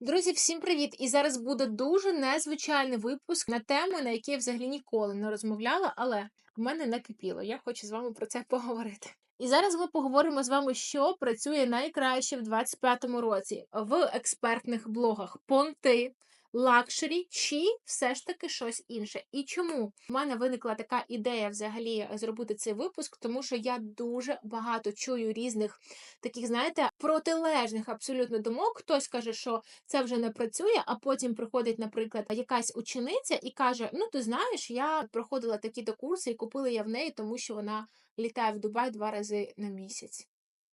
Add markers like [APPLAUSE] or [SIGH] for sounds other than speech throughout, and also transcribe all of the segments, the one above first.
Друзі, всім привіт! І зараз буде дуже незвичайний випуск на тему, на якій я взагалі ніколи не розмовляла, але в мене накипіло. Я хочу з вами про це [LAUGHS] поговорити. І зараз ми поговоримо з вами, що працює найкраще в 25-му році в експертних блогах. Понти, лакшері чи все ж таки щось інше. І чому в мене виникла така ідея взагалі зробити цей випуск, тому що я дуже багато чую різних таких, знаєте, протилежних абсолютно думок. Хтось каже, що це вже не працює, а потім приходить, наприклад, якась учениця і каже: Ну, ти знаєш, я проходила такі-то курси і купила я в неї, тому що вона літає в Дубай два рази на місяць.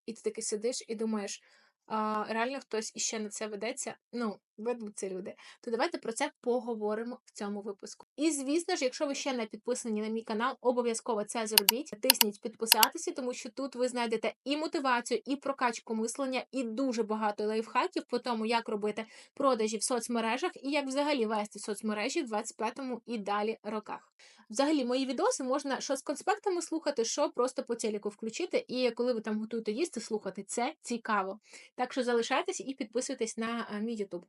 І ти таки сидиш і думаєш. А, реально хтось іще на це ведеться. Ну, ведуться люди. То давайте про це поговоримо в цьому випуску. І звісно ж, якщо ви ще не підписані на мій канал, обов'язково це зробіть. Тисніть підписатися, тому що тут ви знайдете і мотивацію, і прокачку мислення, і дуже багато лайфхаків по тому, як робити продажі в соцмережах і як взагалі вести соцмережі в 25-му і далі роках. Взагалі, мої відоси можна що з конспектами слухати, що просто по телеку включити. І коли ви там готуєте їсти, слухати це цікаво. Так що залишайтесь і підписуйтесь на е, мій YouTube.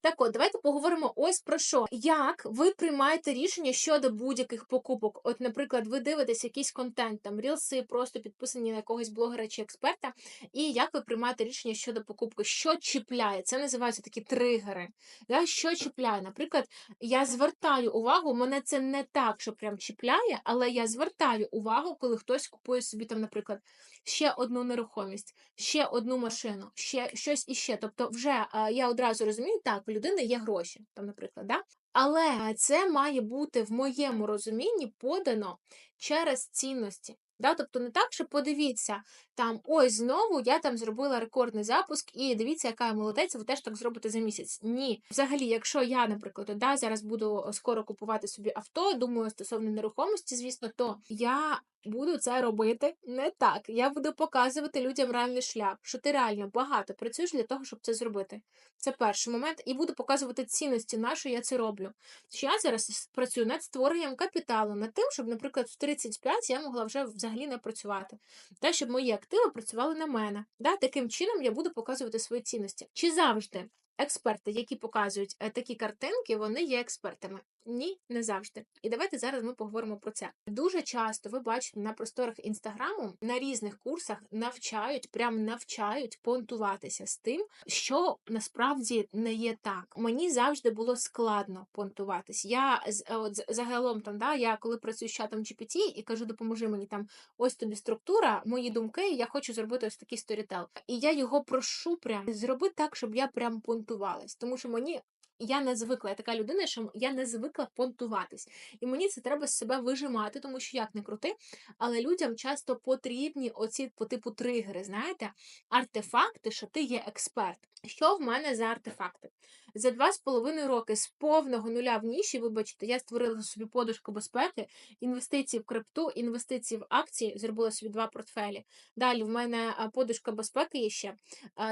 Так от, давайте поговоримо ось про що. Як ви приймаєте рішення щодо будь-яких покупок? От, наприклад, ви дивитесь якийсь контент, там рілси, просто підписані на якогось блогера чи експерта, і як ви приймаєте рішення щодо покупки? Що чіпляє? Це називаються такі тригери. Да? Що чіпляє? Наприклад, я звертаю увагу, мене це не так, що прям чіпляє, але я звертаю увагу, коли хтось купує собі там, наприклад, ще одну нерухомість, ще одну машину, ще щось іще. Тобто, вже а, я одразу розумію, так, людини є гроші, там, наприклад, да? але це має бути в моєму розумінні подано через цінності. Да? Тобто не так, що подивіться, там ось знову я там зробила рекордний запуск, і дивіться, яка я молодець, ви теж так зробите за місяць. Ні. Взагалі, якщо я, наприклад, да, зараз буду скоро купувати собі авто, думаю, стосовно нерухомості, звісно, то я буду це робити не так. Я буду показувати людям реальний шлях, що ти реально багато працюєш для того, щоб це зробити. Це перший момент, і буду показувати цінності, на що я це роблю. Що я зараз працюю над створенням капіталу, над тим, щоб, наприклад, в 35 я могла вже взагалі не працювати. Те, щоб мої активи працювали на мене. Да? Таким чином я буду показувати свої цінності. Чи завжди експерти, які показують е, такі картинки, вони є експертами? Ні, не завжди. І давайте зараз ми поговоримо про це. Дуже часто ви бачите на просторах інстаграму на різних курсах навчають, прям навчають понтуватися з тим, що насправді не є так. Мені завжди було складно понтуватись. Я от загалом там, да, я коли працюю з чатом GPT і кажу, допоможи мені там, ось тобі структура, мої думки, я хочу зробити ось такий сторітел. І я його прошу прям зроби так, щоб я прям понтувалась, тому що мені. Я не звикла, я така людина, що я не звикла понтуватись. І мені це треба з себе вижимати, тому що як не крути, але людям часто потрібні оці по типу тригери, знаєте, артефакти, що ти є експерт. Що в мене за артефакти? За два з половиною роки з повного нуля в ніші, вибачте, я створила собі подушку безпеки, інвестиції в крипту, інвестиції в акції, зробила собі два портфелі. Далі в мене подушка безпеки є ще.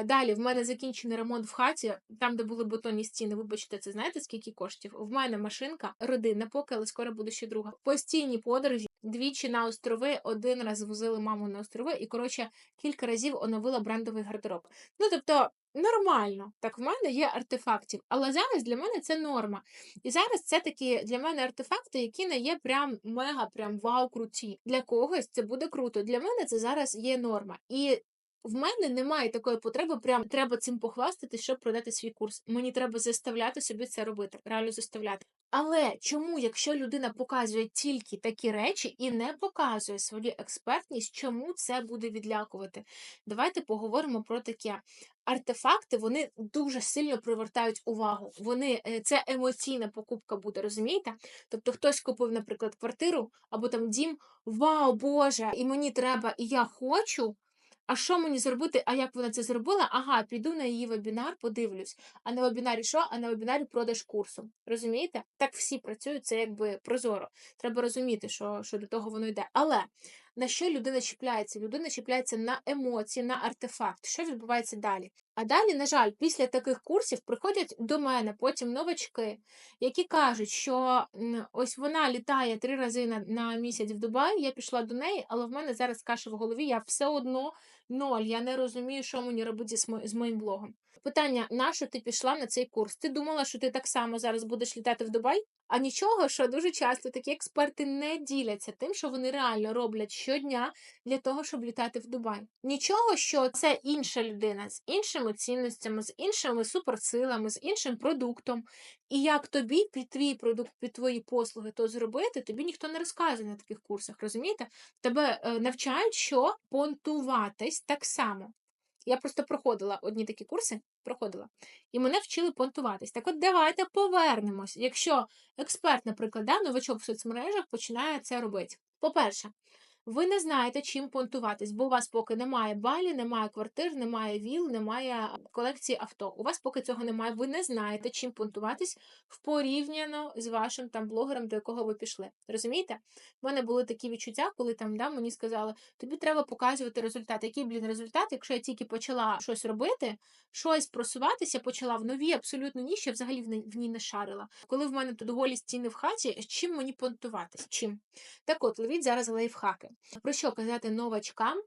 Далі в мене закінчений ремонт в хаті, там, де були бетонні стіни. Вибачте, це знаєте скільки коштів? В мене машинка, родина поки, але скоро буде ще друга. Постійні подорожі, двічі на острови, один раз возили маму на острови, і коротше кілька разів оновила брендовий гардероб. Ну тобто. Нормально, так в мене є артефактів, але зараз для мене це норма. І зараз це такі для мене артефакти, які не є прям мега, прям вау, круті. Для когось це буде круто. Для мене це зараз є норма. І в мене немає такої потреби, прям треба цим похвастати, щоб продати свій курс. Мені треба заставляти собі це робити, реально заставляти. Але чому, якщо людина показує тільки такі речі і не показує свою експертність, чому це буде відлякувати? Давайте поговоримо про таке. Артефакти вони дуже сильно привертають увагу. Вони е, це емоційна покупка буде, розумієте? Тобто хтось купив, наприклад, квартиру або там дім. Вау, Боже, і мені треба, і я хочу. А що мені зробити? А як вона це зробила? Ага, піду на її вебінар, подивлюсь. А на вебінарі що? А на вебінарі продаж курсу. Розумієте? Так всі працюють, це якби прозоро. Треба розуміти, що, що до того воно йде. Але на що людина чіпляється? Людина чіпляється на емоції, на артефакт. Що відбувається далі? А далі, на жаль, після таких курсів приходять до мене потім новачки, які кажуть, що ось вона літає три рази на, на місяць в Дубай, я пішла до неї, але в мене зараз каша в голові, я все одно Ноль. Я не розумію, що мені робити з, мо- з моїм блогом. Питання: на що ти пішла на цей курс? Ти думала, що ти так само зараз будеш літати в Дубай? А нічого, що дуже часто такі експерти не діляться тим, що вони реально роблять щодня для того, щоб літати в Дубай. Нічого, що це інша людина з іншими цінностями, з іншими суперсилами, з іншим продуктом. І як тобі під твій продукт, під твої послуги то зробити, тобі ніхто не розказує на таких курсах. Розумієте? Тебе е, навчають, що понтуватись так само. Я просто проходила одні такі курси, проходила, і мене вчили понтуватись. Так от давайте повернемось. Якщо експерт, наприклад, да, новачок в соцмережах починає це робити. По-перше, ви не знаєте, чим понтуватись, бо у вас поки немає балі, немає квартир, немає віл, немає колекції авто. У вас поки цього немає. Ви не знаєте, чим понтуватись в порівняно з вашим там блогером, до якого ви пішли. Розумієте? У мене були такі відчуття, коли там да, мені сказали, тобі треба показувати результат. Який, блін, результат, якщо я тільки почала щось робити, щось просуватися, почала в новій абсолютно ніші, я взагалі в ній не шарила. Коли в мене тут голі стіни в хаті, чим мені понтуватись? Чим? Так от, ловіть зараз лайфхаки. Про що казати новачкам?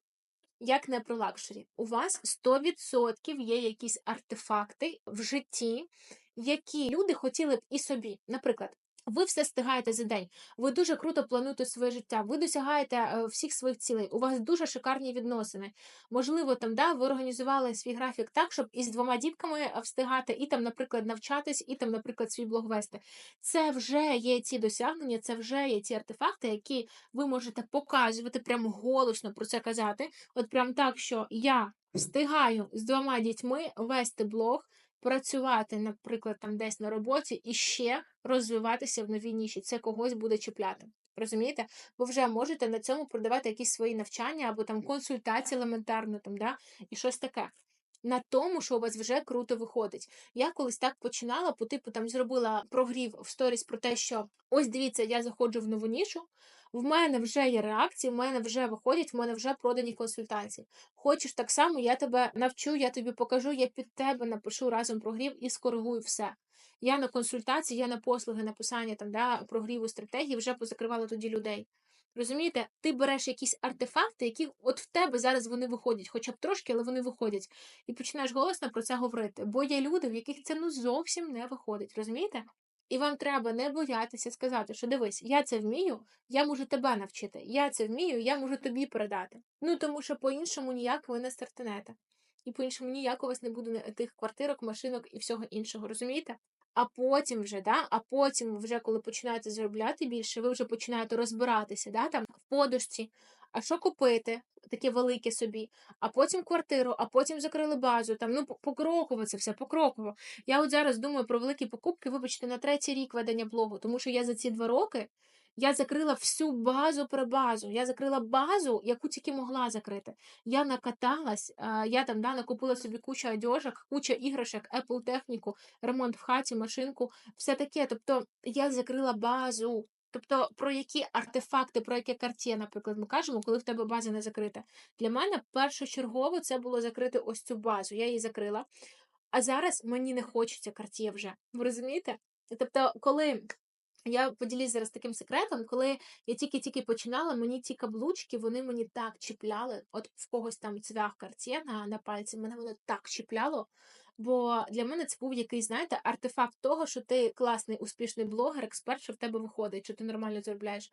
Як не про лакшері. У вас 100% є якісь артефакти в житті, які люди хотіли б і собі. Наприклад, ви все стигаєте за день, ви дуже круто плануєте своє життя, ви досягаєте е, всіх своїх цілей, у вас дуже шикарні відносини. Можливо, там да, ви організували свій графік так, щоб із двома дітками е, встигати, і там, наприклад, навчатись, і там, наприклад, свій блог вести. Це вже є ті досягнення, це вже є ті артефакти, які ви можете показувати, прямо голосно про це казати. От прям так, що я встигаю з двома дітьми вести блог, працювати, наприклад, там десь на роботі і ще розвиватися в новій ніші. Це когось буде чіпляти. Розумієте? Ви вже можете на цьому продавати якісь свої навчання або там консультації елементарно, там, да, і щось таке. На тому, що у вас вже круто виходить. Я колись так починала, по типу там зробила прогрів в сторіс про те, що ось дивіться, я заходжу в нову нішу, в мене вже є реакції, в мене вже виходять, в мене вже продані консультації. Хочеш так само, я тебе навчу, я тобі покажу, я під тебе напишу разом прогрів і скоригую все. Я на консультації, я на послуги написання там да, прогріву стратегії вже позакривала тоді людей. Розумієте, ти береш якісь артефакти, які от в тебе зараз вони виходять, хоча б трошки, але вони виходять, і починаєш голосно про це говорити. Бо є люди, в яких це ну зовсім не виходить, розумієте? І вам треба не боятися сказати, що дивись, я це вмію, я можу тебе навчити. Я це вмію, я можу тобі передати. Ну тому що по-іншому ніяк ви не стартанете. І по-іншому ніяк у вас не буде тих квартирок, машинок і всього іншого, розумієте? А потім вже, да, а потім, вже коли починаєте заробляти більше, ви вже починаєте розбиратися, да, там в подушці, а що купити, таке велике собі, а потім квартиру, а потім закрили базу. Там ну по- покроково це все, покроково. Я от зараз думаю про великі покупки, вибачте, на третій рік ведення блогу, тому що я за ці два роки я закрила всю базу про базу. Я закрила базу, яку тільки могла закрити. Я накаталась, я там да, накупила собі кучу одежок, куча іграшок, Apple техніку, ремонт в хаті, машинку, все таке. Тобто я закрила базу. Тобто, про які артефакти, про яке картє, наприклад, ми кажемо, коли в тебе база не закрита. Для мене першочергово це було закрити ось цю базу. Я її закрила. А зараз мені не хочеться картє вже. Ви розумієте? Тобто, коли я поділюсь зараз таким секретом, коли я тільки-тільки починала, мені ті каблучки, вони мені так чіпляли. От в когось там цвях картє на, на пальці, мене воно так чіпляло. Бо для мене це був якийсь, знаєте, артефакт того, що ти класний, успішний блогер, експерт, що в тебе виходить, що ти нормально заробляєш.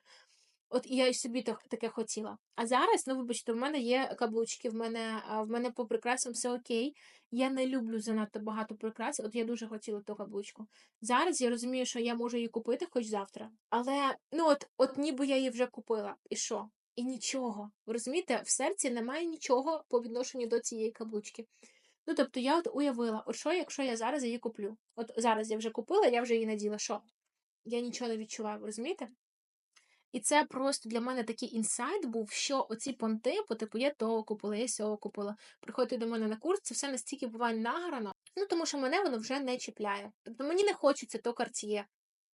От я собі так- таке хотіла. А зараз, ну вибачте, в мене є каблучки, в мене, в мене по прикрасам все окей. Я не люблю занадто багато прикрас. От я дуже хотіла ту каблучку. Зараз я розумію, що я можу її купити хоч завтра. Але ну от, от ніби я її вже купила. І що? І нічого. Ви розумієте, в серці немає нічого по відношенню до цієї каблучки. Ну, тобто я от уявила, от що, якщо я зараз її куплю? От зараз я вже купила, я вже її наділа. Що? Я нічого не відчуваю, розумієте? І це просто для мене такий інсайт був, що оці понти, по типу я того купила, я сього купила. Приходьте до мене на курс, це все настільки буває награно. Ну тому що мене воно вже не чіпляє. Тобто мені не хочеться то картіє.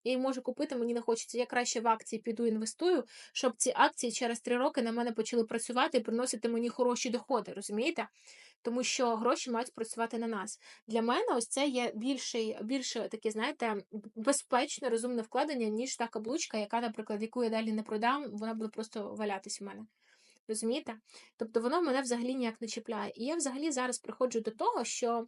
Я її можу купити, мені не хочеться. Я краще в акції піду інвестую, щоб ці акції через три роки на мене почали працювати і приносити мені хороші доходи, розумієте? Тому що гроші мають працювати на нас. Для мене ось це є більший, більше таке, знаєте, безпечне, розумне вкладення, ніж та каблучка, яка, наприклад, яку я далі не продам, вона буде просто валятись у мене. Розумієте? Тобто воно мене взагалі ніяк не чіпляє. І я взагалі зараз приходжу до того, що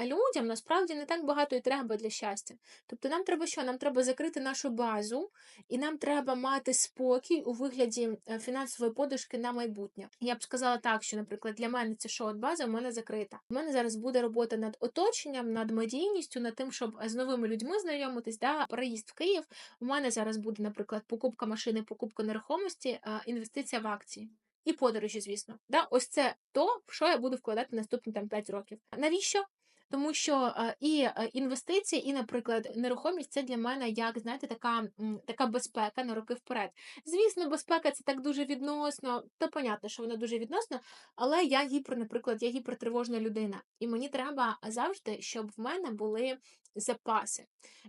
людям насправді не так багато і треба для щастя. Тобто нам треба що? Нам треба закрити нашу базу, і нам треба мати спокій у вигляді е, фінансової подушки на майбутнє. Я б сказала так, що, наприклад, для мене це що от база в мене закрита. У мене зараз буде робота над оточенням, над медійністю, над тим, щоб з новими людьми знайомитись. Да? Переїзд в Київ. У мене зараз буде, наприклад, покупка машини, покупка нерухомості, е, інвестиція в акції. І подорожі, звісно. Да? Ось це то, в що я буду вкладати наступні там 5 років. Навіщо? Тому що е, і е, інвестиції, і, наприклад, нерухомість це для мене як знаєте, така така безпека на роки вперед. Звісно, безпека це так дуже відносно, то понятно, що вона дуже відносно, але я гіпер, наприклад, я гіпертривожна людина, і мені треба завжди, щоб в мене були запаси.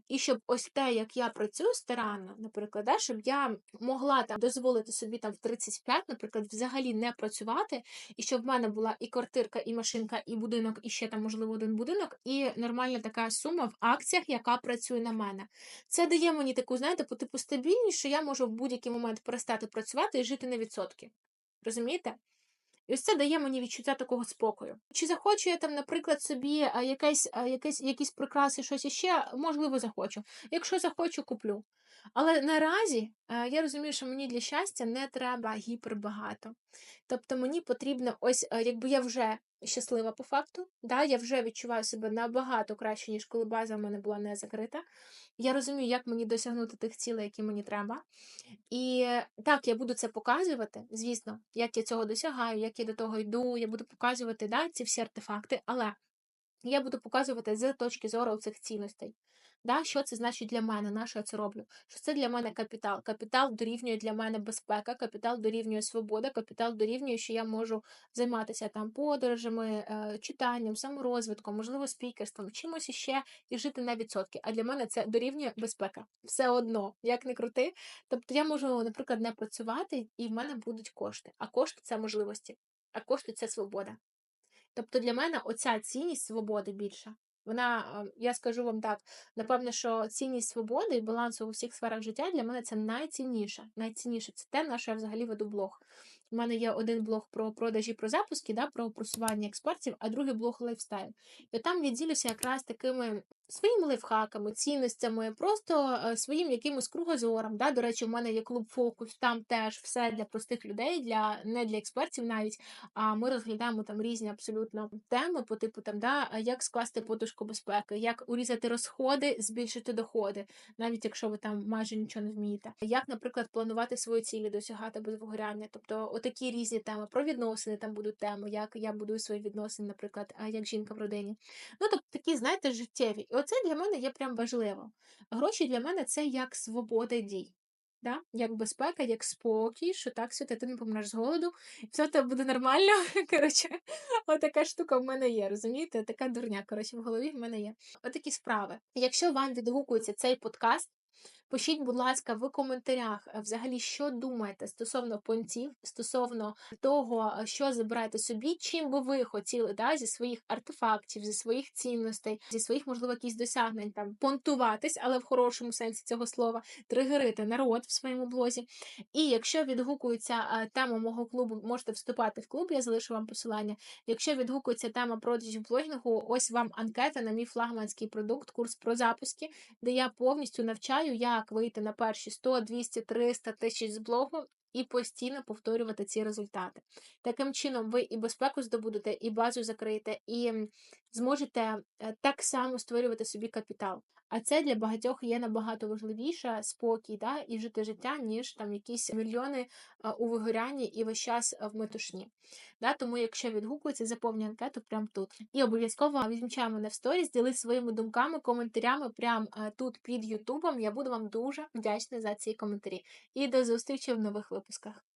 І щоб ось те, як я працюю старанно, наприклад, да, щоб я могла там дозволити собі там в 35, наприклад, взагалі не працювати, і щоб в мене була і квартирка, і машинка, і будинок, і ще там, можливо, один будинок, і нормальна така сума в акціях, яка працює на мене. Це дає мені таку, знаєте, по типу стабільність, що я можу в будь-який момент перестати працювати і жити на відсотки. Розумієте? І ось це дає мені відчуття такого спокою. Чи захочу я там, наприклад, собі якесь, якесь, якісь прикраси, щось іще, можливо, захочу. Якщо захочу, куплю. Але наразі е, я розумію, що мені для щастя не треба гіпербагато. Тобто мені потрібно, ось е, якби я вже щаслива по факту, да, я вже відчуваю себе набагато краще, ніж коли база в мене була не закрита. Я розумію, як мені досягнути тих цілей, які мені треба. І так, я буду це показувати, звісно, як я цього досягаю, як я до того йду, я буду показувати да, ці всі артефакти, але я буду показувати з точки зору цих цінностей. Да, Що це значить для мене, на що я це роблю? Що це для мене капітал? Капітал дорівнює для мене безпека, капітал дорівнює свобода, капітал дорівнює, що я можу займатися там подорожами, е, читанням, саморозвитком, можливо, спікерством, чимось іще і жити на відсотки. А для мене це дорівнює безпека. Все одно, як не крути. Тобто я можу, наприклад, не працювати, і в мене будуть кошти. А кошти це можливості, а кошти це свобода. Тобто для мене оця цінність свободи більша. Вона, я скажу вам так, напевно, що цінність свободи і балансу у всіх сферах життя для мене це найцінніше. Найцінніше це те, на що я взагалі веду блог. У мене є один блог про продажі, про запуски, да, про просування експертів, а другий блог лайфстайл. І там я ділюся якраз такими своїми лайфхаками, цінностями, просто е, своїм якимось кругозором. Да? До речі, у мене є клуб фокус, там теж все для простих людей, для не для експертів навіть. А ми розглядаємо там різні абсолютно теми, по типу там, да, як скласти подушку безпеки, як урізати розходи, збільшити доходи, навіть якщо ви там майже нічого не вмієте. Як, наприклад, планувати свої цілі, досягати без вигоряння. Тобто, отакі різні теми про відносини там будуть теми, як я будую свої відносини, наприклад, як жінка в родині. Ну тобто такі, знаєте, життєві. Оце для мене є прям важливо. Гроші для мене це як свобода дій. Да? Як безпека, як спокій, що так все, ти не помреш з голоду, і все тебе буде нормально. [LAUGHS] Коротше, отака штука в мене є, розумієте? Така дурня, коротше, в голові в мене є. Отакі справи. Якщо вам відгукується цей подкаст, Пишіть, будь ласка, в коментарях е, взагалі, що думаєте стосовно понтів, стосовно того, е, що забираєте собі, чим би ви хотіли да, зі своїх артефактів, зі своїх цінностей, зі своїх, можливо, якісь досягнень там понтуватись, але в хорошому сенсі цього слова, тригерити народ в своєму блозі. І якщо відгукується е, тема мого клубу, можете вступати в клуб, я залишу вам посилання. Якщо відгукується тема продажів блогінгу, ось вам анкета на мій флагманський продукт, курс про запуски, де я повністю навчаю. я як вийти на перші 100, 200, 300 тисяч з блогу і постійно повторювати ці результати. Таким чином, ви і безпеку здобудете, і базу закриєте, і зможете е, так само створювати собі капітал. А це для багатьох є набагато важливіше спокій да, і жити життя, ніж там якісь мільйони у вигорянні і весь час в метушні. Да, Тому, якщо відгукується, заповнюй анкету прямо тут. І обов'язково відмічай мене в сторіс, ділись своїми думками, коментарями прямо тут під Ютубом. Я буду вам дуже вдячна за ці коментарі. І до зустрічі в нових випусках.